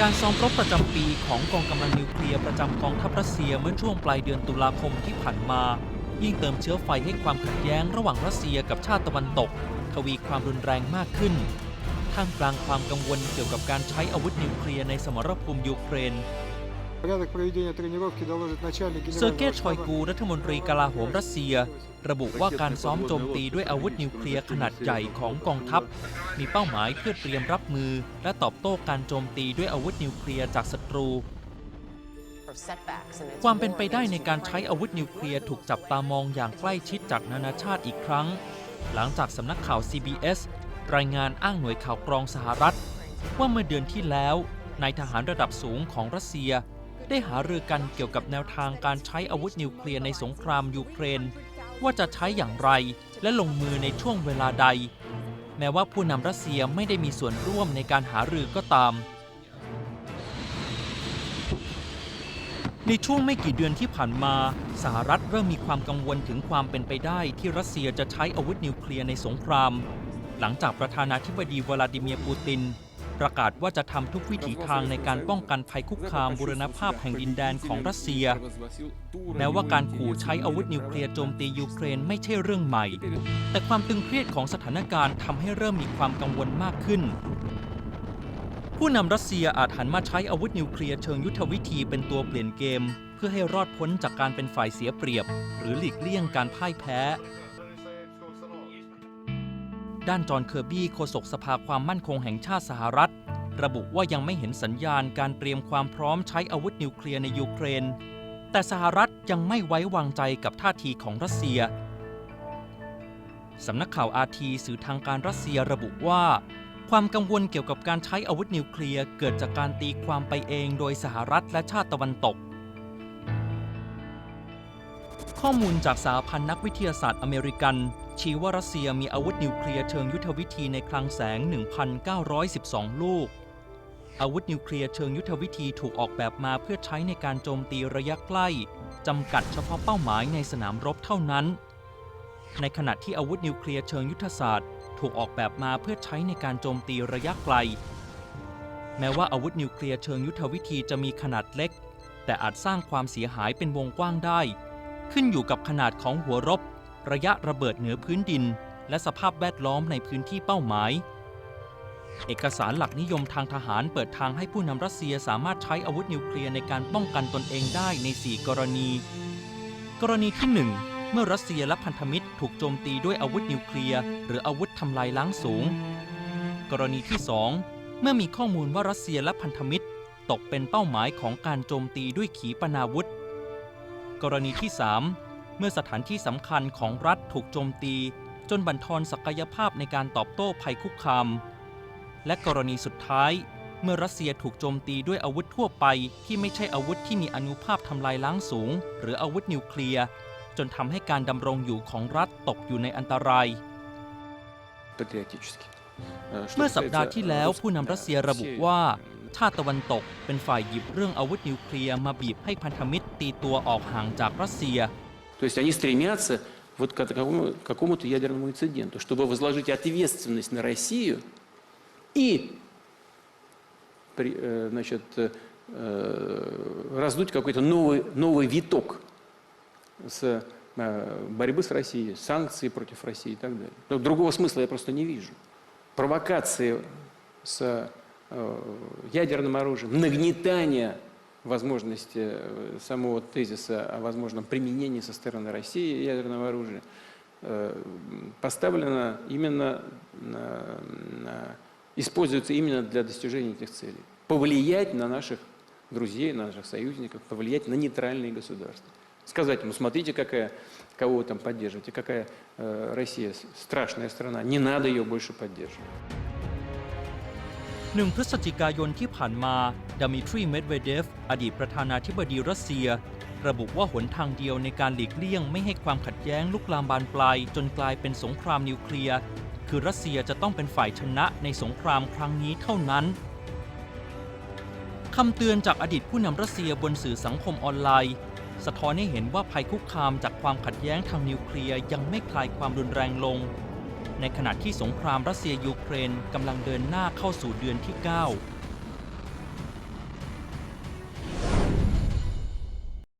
การซ้อมรบประจำปีของกองกำลังนิวเคลียร์ประจำกองทัพรัสเซียเมื่อช่วงปลายเดือนตุลาคมที่ผ่านมา ยิ่งเติมเชื้อไฟให้ความขัดแย้งระหว่างรัสเซียกับชาติตะวันตก ทวีความรุนแรงมากขึ้น ท่ามกลางความกังวลเกี่ยวกับการใช้อาวุธนิวเคลียร์ในสมรภูมิยูเครน เซอร์เกย์ชอยกูรัฐมนตรีกลาโหมรัสเซีย ระบุว่าการซ้อมโจมตีด้วยอาวุธนิวเคลียร์ขนาดใหญ่ของกองทัพ มีเป้าหมายเพื่อเตรียมรับมือ และตอบโต้การโจมตีด้วยอาวุธนิวเคลียร์จากศัตรู ความเป็นไปได้ในการใช้อาวุธนิวเคลียร์ถูกจับตามองอย่างใกล้ชิดจากนานาชาติอีกครั้ง หลังจากสำนักข่าว CBS รายงานอ้างหน่วยข่าวกรองสหรัฐ ว่าเมื่อเดือนที่แล้วนายทหารระดับสูงของรัสเซีย ได้หารือกันเกี่ยวกับแนวทางการใช้อาวุธนิวเคลียร์ในสงครามยูเครน ว่าจะใช้อย่างไรและลงมือในช่วงเวลาใด แม้ว่าผู้นำรัสเซียไม่ได้มีส่วนร่วมในการหารือก็ตาม ในช่วงไม่กี่เดือนที่ผ่านมา สหรัฐเริ่มมีความกังวลถึงความเป็นไปได้ที่รัสเซียจะใช้อาวุธนิวเคลียร์ในสงคราม หลังจากประธานาธิบดีวลาดิเมียร์ปูติน ประกาศว่าจะทำทุกวิถีทางในการป้องกันภัยคุกคามบูรณภาพแห่งดินแดนของรัสเซีย แม้ว่าการขู่ใช้อาวุธนิวเคลียร์โจมตียูเครนไม่ใช่เรื่องใหม่ แต่ความตึงเครียดของสถานการณ์ทำให้เริ่มมีความกังวลมากขึ้น ผู้นำรัสเซียอาจหันมาใช้อาวุธนิวเคลียร์เชิงยุทธวิธีเป็นตัวเปลี่ยนเกม เพื่อให้รอดพ้นจากการเป็นฝ่ายเสียเปรียบ หรือหลีกเลี่ยงการพ่ายแพ้ ด้านจอห์นเคอร์บี้โฆษกสภาความมั่นคงแห่งชาติสหรัฐ ระบุว่ายังไม่เห็นสัญญาณการเตรียมความพร้อมใช้อาวุธนิวเคลียร์ในยูเครน แต่สหรัฐยังไม่ไว้วางใจกับท่าทีของรัสเซียสำนักข่าวอาทีสื่อทางการรัสเซียระบุว่า ความกังวลเกี่ยวกับการใช้อาวุธนิวเคลียร์เกิดจากการตีความไปเองโดยสหรัฐและชาติตะวันตก ข้อมูลจากสหพันธ์นักวิทยาศาสตร์อเมริกัน ชี้ว่ารัสเซียมีอาวุธนิวเคลียร์เชิงยุทธวิธีในคลังแสง 1,912 ลูก อาวุธนิวเคลียร์เชิงยุทธวิธีถูกออกแบบมาเพื่อใช้ในการโจมตีระยะใกล้จำกัดเฉพาะเป้าหมายในสนามรบเท่านั้น ในขณะที่อาวุธนิวเคลียร์เชิงยุทธศาสตร์ ถูกออกแบบมาเพื่อใช้ในการโจมตีระยะไกล แม้ว่าอาวุธนิวเคลียร์เชิงยุทธวิธีจะมีขนาดเล็ก แต่อาจสร้างความเสียหายเป็นวงกว้างได้ ขึ้นอยู่กับขนาดของหัวรบ ระยะระเบิดเหนือพื้นดิน และสภาพแวดล้อมในพื้นที่เป้าหมาย เอกสารหลักนิยมทางทหารเปิดทางให้ผู้นำรัสเซียสามารถใช้อาวุธนิวเคลียร์ในการป้องกันตนเองได้ใน 4 กรณี กรณีที่ 1 เมื่อรัสเซียและพันธมิตรถูกโจมตีด้วยอาวุธนิวเคลียร์หรืออาวุธทำลายล้างสูง กรณีที่ 2 เมื่อมีข้อมูลว่ารัสเซียและพันธมิตร ตกเป็นเป้าหมายของการโจมตีด้วยขีปนาวุธ กรณีที่ 3 เมื่อสถานที่สำคัญของรัฐถูกโจมตี จนบันทอนศักยภาพในการตอบโต้ภัยคุกคาม และกรณีสุดท้าย เมื่อรัสเซียถูกโจมตีด้วยอาวุธทั่วไป ที่ไม่ใช่อาวุธที่มีอนุภาพทำลายล้างสูง หรืออาวุธนิวเคลียร์จนทำให้การดำรงอยู่ของรัฐตกอยู่ในอันตราย เมื่อสัปดาห์ที่แล้วผู้นำรัสเซียระบุว่า ชาติตะวันตกเป็นฝ่ายหยิบเรื่องอาวุธนิวเคลียร์มาบีบให้พันธมิตรตีตัวออกห่างจากรัสเซีย То есть они стремятся вот к такому, какому-то ядерному инциденту, чтобы возложить ответственность на Россию и при- э, значит, э, э, раздуть какой-то новый, новый виток с э, борьбы с Россией, санкции против России и так далее. Но Другого смысла я просто не вижу. Провокации с э, ядерным оружием, нагнетание возможности э, самого тезиса о возможном применении со стороны России ядерного оружия э, поставлено именно, на- на- используется именно для достижения этих целей. Повлиять на наших друзей, на наших союзников, повлиять на нейтральные государства. Сказать ему, смотрите, какая, кого вы там поддерживаете, какая э, Россия страшная страна, не надо ее больше поддерживать. หนึ่งพฤศจิกายนที่ผ่านมาดามิทรีเมดเวเดฟ อดีตประธานาธิบดีรัสเซีย ระบุว่าหนทางเดียวในการหลีกเลี่ยงไม่ให้ความขัดแย้งลุกลามบานปลาย จนกลายเป็นสงครามนิวเคลียร์ คือรัสเซียจะต้องเป็นฝ่ายชนะในสงครามครั้งนี้เท่านั้นคำเตือนจากอดีตผู้นำรัสเซียบนสื่อสังคมออนไลน์ สะท้อนให้เห็นว่าภัยคุกคามจากความขัดแย้งทางนิวเคลียร์ยังไม่คลายความรุนแรงลง ในขณะที่สงครามรัสเซียยูเครนกำลังเดินหน้าเข้าสู่เดือนที่ 9